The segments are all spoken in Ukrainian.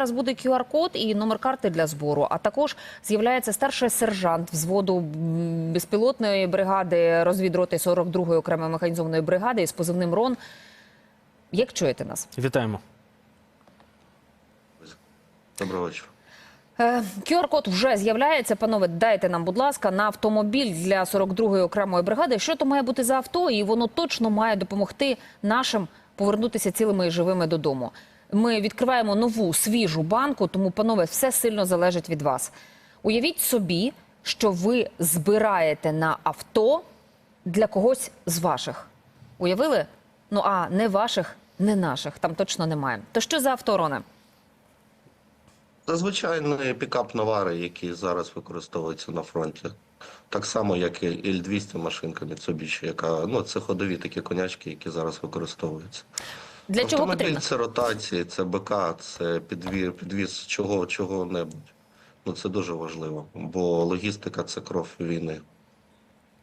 зараз буде QR-код і номер карти для збору. А також з'являється старший сержант взводу безпілотної бригади розвідроти 42-ї окремої механізованої бригади із позивним РОН. Як чуєте нас? Вітаємо. Доброго вечора. Е, QR-код вже з'являється. Панове, дайте нам, будь ласка, на автомобіль для 42-ї окремої бригади. Що то має бути за авто, і воно точно має допомогти нашим повернутися цілими і живими додому. Ми відкриваємо нову свіжу банку, тому, панове, все сильно залежить від вас. Уявіть собі, що ви збираєте на авто для когось з ваших. Уявили? Ну а не ваших, не наших. Там точно немає. То що за авто, Роне? Це пікап Навари, який зараз використовується на фронті. Так само, як і L200 машинка Mitsubishi, яка ну це ходові такі конячки, які зараз використовуються. Для чого Автомобіль потрібно? це ротації, це БК, це підвіз, підвіз чого чого-небудь. Ну це дуже важливо, бо логістика це кров війни.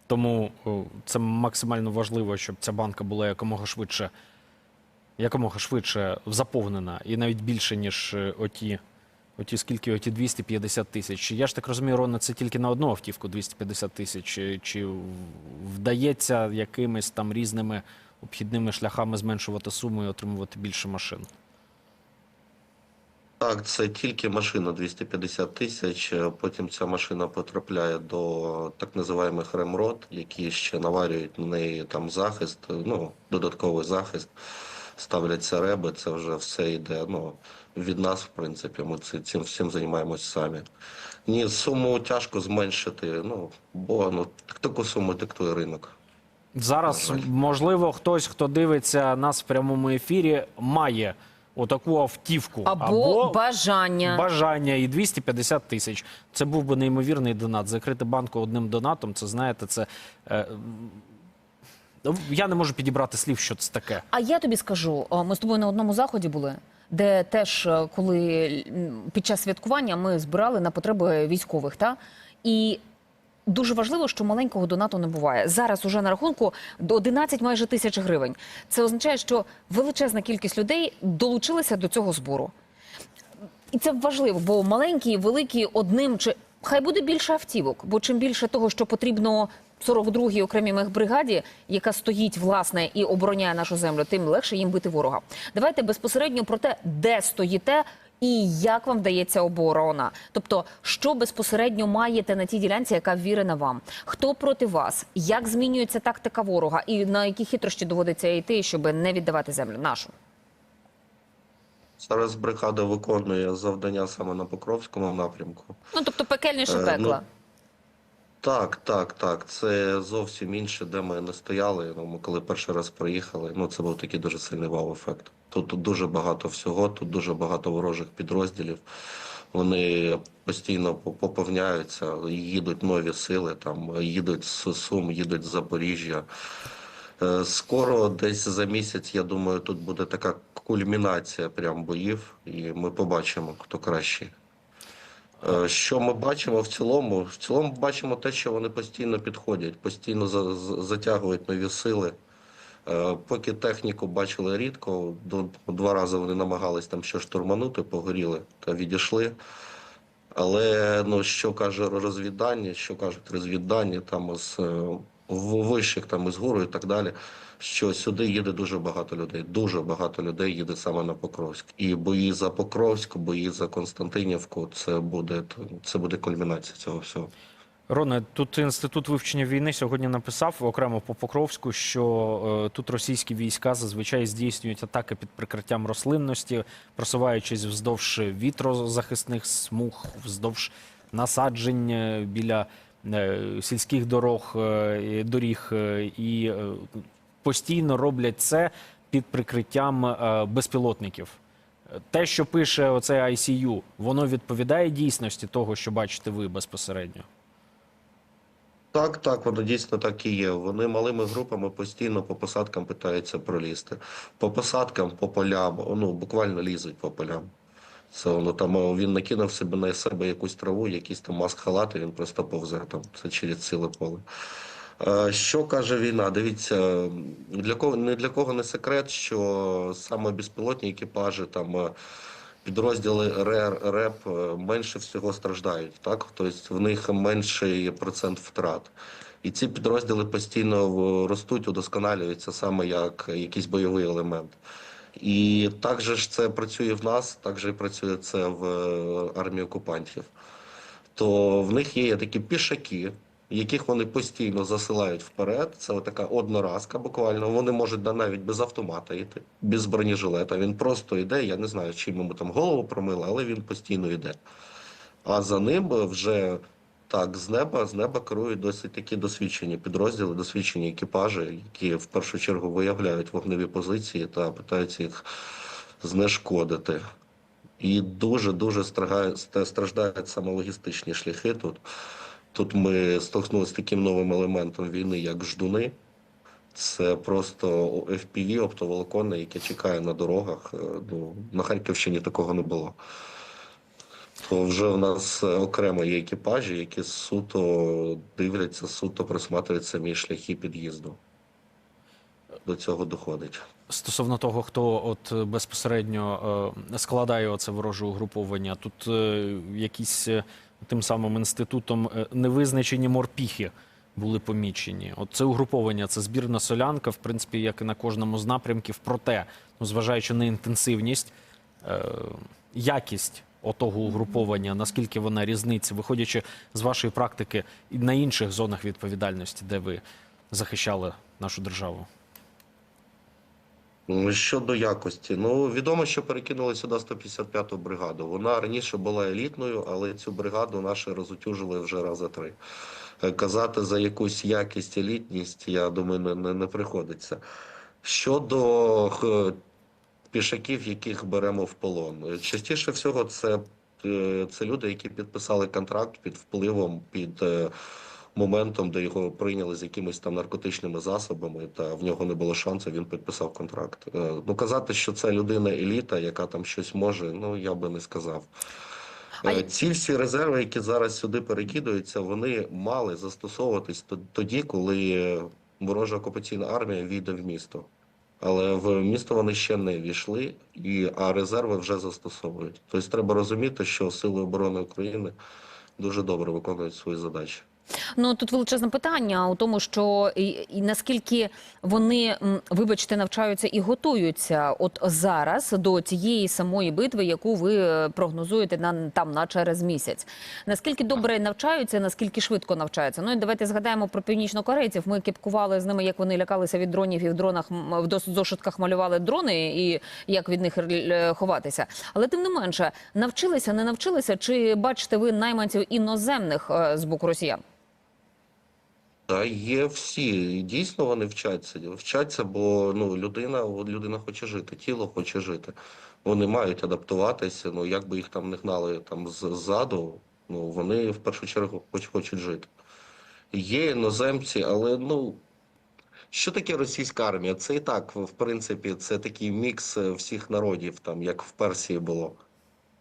Тому о, це максимально важливо, щоб ця банка була якомога швидше, якомога швидше заповнена, і навіть більше, ніж е, оті, оті скільки оті 250 тисяч. Я ж так розумію, Рона, це тільки на одну автівку 250 тисяч. Чи, чи вдається якимись там різними обхідними шляхами зменшувати суму і отримувати більше машин? Так, це тільки машина 250 тисяч. Потім ця машина потрапляє до так називаємих ремрот, які ще наварюють на неї там захист, ну додатковий захист. Ставляться реби, це вже все йде. Ну від нас, в принципі, ми цим всім займаємось самі. Ні, суму тяжко зменшити. Ну бо ну таку суму диктує ринок. Зараз, можливо, хтось, хто дивиться нас в прямому ефірі, має отаку автівку Або, бажання. бажання і 250 тисяч. Це був би неймовірний донат. Закрити банку одним донатом, це знаєте, це. Е, я не можу підібрати слів, що це таке. А я тобі скажу, ми з тобою на одному заході були, де теж е, коли під час святкування ми збирали на потреби військових, та і. Дуже важливо, що маленького донату не буває. Зараз уже на рахунку до 11 майже тисяч гривень. Це означає, що величезна кількість людей долучилася до цього збору. І це важливо, бо маленькі, великі одним чи хай буде більше автівок, бо чим більше того, що потрібно 42-й окремій мехбригаді, яка стоїть власне і обороняє нашу землю, тим легше їм бити ворога. Давайте безпосередньо про те, де стоїте. І як вам вдається оборона? Тобто, що безпосередньо маєте на тій ділянці, яка вірена вам? Хто проти вас? Як змінюється тактика ворога? І на які хитрощі доводиться йти, щоб не віддавати землю нашу? Зараз бригада виконує завдання саме на Покровському напрямку. Ну тобто пекельніше Е, пекла. Так, так, так. Це зовсім інше, де ми не стояли. Ну, ми коли перший раз приїхали, ну це був такий дуже сильний вау-ефект. Тут, тут дуже багато всього, тут дуже багато ворожих підрозділів. Вони постійно поповняються, їдуть нові сили, там їдуть з Сум, їдуть з Запоріжжя. Е, Скоро, десь за місяць, я думаю, тут буде така кульмінація прям боїв, і ми побачимо, хто кращий. Е, Що ми бачимо в цілому? В цілому бачимо те, що вони постійно підходять, постійно за- за- затягують нові сили. Е, Поки техніку бачили рідко, два рази вони намагались там що штурманути, погоріли та відійшли. Але ну що каже розвіддання, що кажуть розвіддані там з е, вищих там із гуру і так далі. Що сюди їде дуже багато людей. Дуже багато людей їде саме на Покровськ. І бої за Покровськ, бої за Константинівку. Це буде це буде кульмінація цього всього. Роне, тут інститут вивчення війни сьогодні написав окремо по Покровську, що е, тут російські війська зазвичай здійснюють атаки під прикриттям рослинності, просуваючись вздовж вітрозахисних смуг, вздовж насаджень е, біля е, сільських дорог е, доріг, е, і е, постійно роблять це під прикриттям е, безпілотників. Те, що пише оце ICU, воно відповідає дійсності того, що бачите ви безпосередньо. Так, так, воно дійсно так і є. Вони малими групами постійно по посадкам питаються пролізти. По посадкам, по полям, ну буквально лізуть по полям. Це воно там він накинув себе на себе якусь траву, якісь там маск-халати, він просто повзе там. Це через ціле поле. Е, Що каже війна? Дивіться, для кого не для кого не секрет, що саме безпілотні екіпажі там е, підрозділи РЕР, РЕП е, менше всього страждають, так? Тобто в них менший процент втрат. І ці підрозділи постійно ростуть, удосконалюються саме як якийсь бойовий елемент. І так же ж це працює в нас, так же і працює це в е, армії окупантів. То в них є такі пішаки, яких вони постійно засилають вперед. Це така одноразка, буквально. Вони можуть навіть без автомата йти, без бронежилета. Він просто йде. Я не знаю, чим йому там голову промили, але він постійно йде. А за ним вже так з неба з неба керують досить такі досвідчені підрозділи, досвідчені екіпажі, які в першу чергу виявляють вогневі позиції та питаються їх знешкодити. І дуже дуже страждають саме логістичні шляхи тут. Тут ми столкнулися з таким новим елементом війни, як ждуни. Це просто FPV, оптоволоконне, яке чекає на дорогах. Е, Ну, на Харківщині такого не було. То вже в нас е, окремо є екіпажі, які суто дивляться, суто просматривають самі шляхи під'їзду. До цього доходить. Стосовно того, хто от е, безпосередньо складає оце вороже угруповання, тут якісь тим самим інститутом е, невизначені морпіхи були помічені. От це угруповання, це збірна солянка, в принципі, як і на кожному з напрямків. Проте, ну зважаючи на інтенсивність, е, якість отого угруповання, наскільки вона різниця, виходячи з вашої практики і на інших зонах відповідальності, де ви захищали нашу державу. Щодо якості, ну відомо, що перекинули сюди 155-ту бригаду. Вона раніше була елітною, але цю бригаду наші розутюжили вже рази три. Е, Казати за якусь якість, елітність, я думаю, не, не, приходиться. Щодо пішаків, яких беремо в полон, е, частіше всього, це, е, це люди, які підписали контракт під впливом, під моментом, де його прийняли з якимись там наркотичними засобами, та в нього не було шансу, він підписав контракт. Е, Ну казати, що це людина еліта, яка там щось може, ну я би не сказав. А Е, Ці всі резерви, які зараз сюди перекидаються, вони мали застосовуватись тоді, коли ворожа окупаційна армія війде в місто. Але в місто вони ще не війшли, і, а резерви вже застосовують. Тобто треба розуміти, що Сили оборони України дуже добре виконують свої задачі. Ну тут величезне питання у тому, що і, і наскільки вони, вибачте, навчаються і готуються от зараз до цієї самої битви, яку ви е, прогнозуєте на там на через місяць. Наскільки добре навчаються, наскільки швидко навчаються? Ну і давайте згадаємо про північнокорейців. Ми кіпкували з ними, як вони лякалися від дронів і в дронах в зошитках малювали дрони, і як від них е, ховатися. Але тим не менше, навчилися, не навчилися, чи бачите ви найманців іноземних е, з боку росіян? Та є всі, і дійсно вони вчаться. Вчаться, бо ну, людина, людина хоче жити, тіло хоче жити. Вони мають адаптуватися, ну як би їх там не гнали там ззаду, ну вони в першу чергу хоч хочуть жити. Є іноземці, але ну. Що таке російська армія? Це і так, в принципі, це такий мікс е, всіх народів, там, як в Персії було.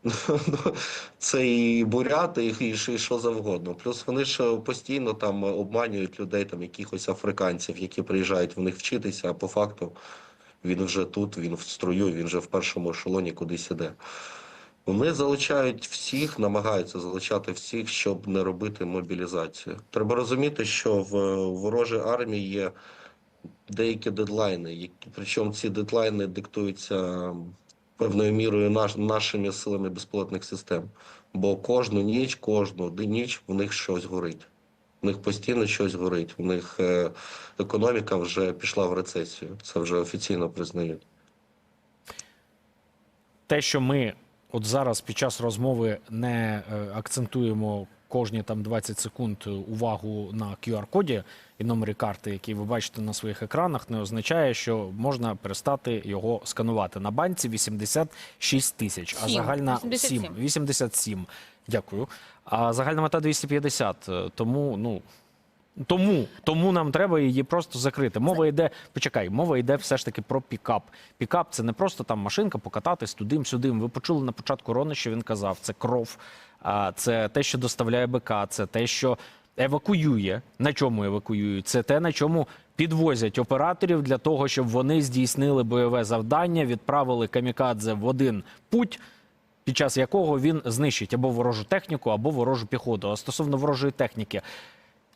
Це і буряти, і, і, що- завгодно. Плюс вони ж постійно там обманюють людей, там якихось африканців, які приїжджають в них вчитися, а по факту він вже тут, він в строю, він вже в першому ешелоні кудись іде. Вони залучають всіх, намагаються залучати всіх, щоб не робити мобілізацію. Треба розуміти, що в ворожій армії є деякі дедлайни, причому ці дедлайни диктуються певною мірою наш, нашими силами безпілотних систем. Бо кожну ніч, кожну ніч в них щось горить. В них постійно щось горить. У них е, економіка вже пішла в рецесію. Це вже офіційно признають. те, що ми от зараз під час розмови не е, акцентуємо кожні там 20 секунд увагу на QR-коді і номері карти, які ви бачите на своїх екранах, не означає, що можна перестати його сканувати. На банці 86 тисяч, а загальна 87. 7, 87. Дякую. А загальна мета 250. Е, Тому, ну. Тому, тому нам треба її просто закрити. Мова йде, почекай, мова йде все ж таки про пікап. Пікап це не просто там машинка, покататись тудим-сюдим. Ви почули на початку Рони, що він казав. Це кров, це те, що доставляє БК, це те, що евакуює. На чому евакуюють? Це те, на чому підвозять операторів для того, щоб вони здійснили бойове завдання, відправили камікадзе в один путь. під час якого він знищить або ворожу техніку, або ворожу піхоту. А стосовно ворожої техніки,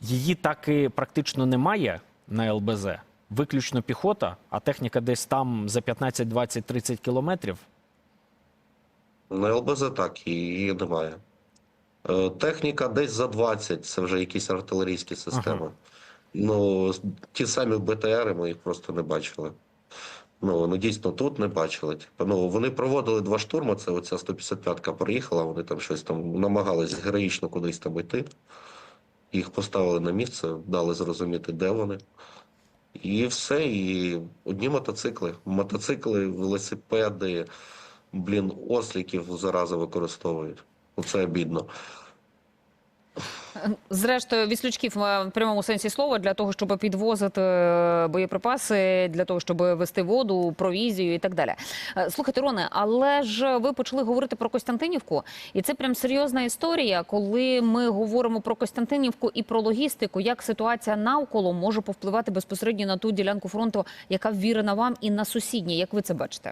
її так і практично немає на ЛБЗ. Виключно піхота, а техніка десь там за 15, 20, 30 кілометрів. На ЛБЗ так, її немає. Е, Техніка десь за 20, це вже якісь артилерійські системи. Ага. Ну, ті самі БТРи, ми їх просто не бачили. Ну, ну дійсно тут не бачили. Типу, ну, вони проводили два штурми, це оця 155-ка приїхала, вони там щось там намагались героїчно кудись там йти. Їх поставили на місце, дали зрозуміти, де вони. І все, і одні мотоцикли. Мотоцикли, велосипеди, блін, осліків зараза використовують. Оце обідно. Зрештою, віслючків е, в прямому сенсі слова для того, щоб підвозити е, боєприпаси, для того, щоб вести воду, провізію і так далі. Е, Слухайте, Роне, але ж ви почали говорити про Костянтинівку, і це прям серйозна історія, коли ми говоримо про Костянтинівку і про логістику, як ситуація навколо може повпливати безпосередньо на ту ділянку фронту, яка ввірена вам, і на сусідні. Як ви це бачите?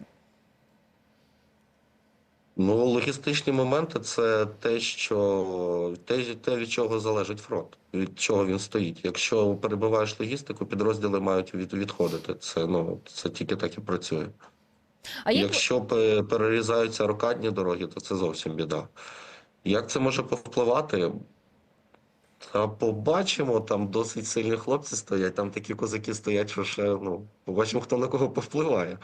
Ну, логістичні моменти це те, що те, те, від чого залежить фронт, від чого він стоїть. Якщо перебиваєш логістику, підрозділи мають від, відходити. Це ну це тільки так і працює. А Якщо пе- перерізаються рокадні дороги, то це зовсім біда. Як це може повпливати? Та побачимо, там досить сильні хлопці стоять, там такі козаки стоять, що ще ну побачимо, хто на кого повпливає.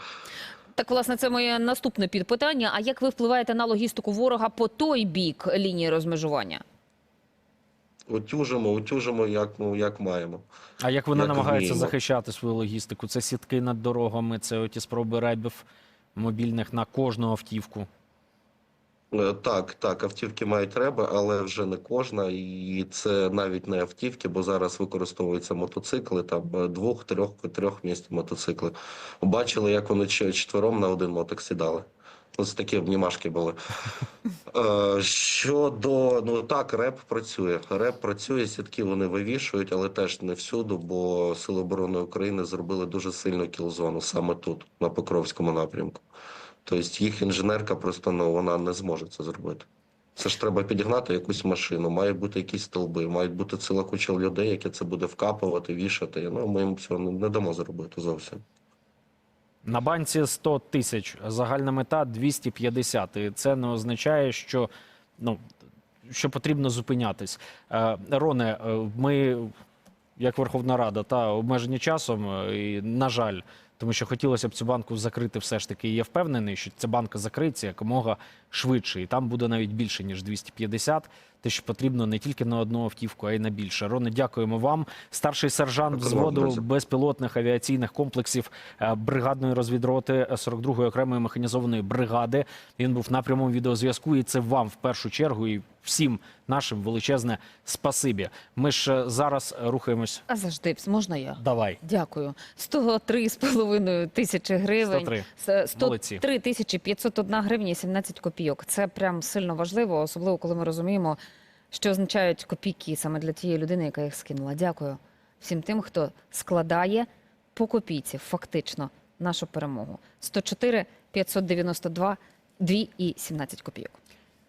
Так, власне, це моє наступне підпитання. А як ви впливаєте на логістику ворога по той бік лінії розмежування? Утюжимо, утюжимо, як ну як маємо. А як вони Як намагаються вміємо. захищати свою логістику? Це сітки над дорогами, це оті спроби рейдів мобільних на кожну автівку. Е, Так, так, автівки мають треба, але вже не кожна, і це навіть не автівки, бо зараз використовуються мотоцикли, там е, двох, трьох, трьох місць мотоцикли. Бачили, як вони четвером на один мотик сідали. Ось такі обнімашки були. Е, Щодо, ну так, реп працює. Реп працює, сітки вони вивішують, але теж не всюди, бо Сили оборони України зробили дуже сильну кілзону саме тут, на Покровському напрямку. Тобто їх інженерка просто ну, вона не зможе це зробити. Це ж треба підігнати якусь машину, мають бути якісь стовби, мають бути ціла куча людей, які це буде вкапувати, вішати. Ну, ми їм цього не, не дамо зробити зовсім. На банці 100 тисяч, загальна мета 250. І це не означає, що, ну, що потрібно зупинятись. Е, Роне, е, ми, як Верховна Рада, та обмежені часом, е, і, на жаль, тому що хотілося б цю банку закрити все ж таки. І я впевнений, що ця банка закриється якомога швидше. І там буде навіть більше, ніж 250. Те, що потрібно не тільки на одну автівку, а й на більше. Роне, дякуємо вам. Старший сержант взводу безпілотних авіаційних комплексів е, бригадної розвідроти 42-ї окремої механізованої бригади. Він був на прямому відеозв'язку, і це вам в першу чергу і всім нашим величезне спасибі. Ми ж е, зараз рухаємось. А завжди можна я? Давай. Дякую. 103,5 тисячі гривень. 103. С- Молодці. 103 тисячі 501 гривня і 17 копійок. Це прям сильно важливо, особливо коли ми розуміємо, що означають копійки саме для тієї людини, яка їх скинула. Дякую всім тим, хто складає по копійці фактично нашу перемогу. 104 592 2 і 17 копійок.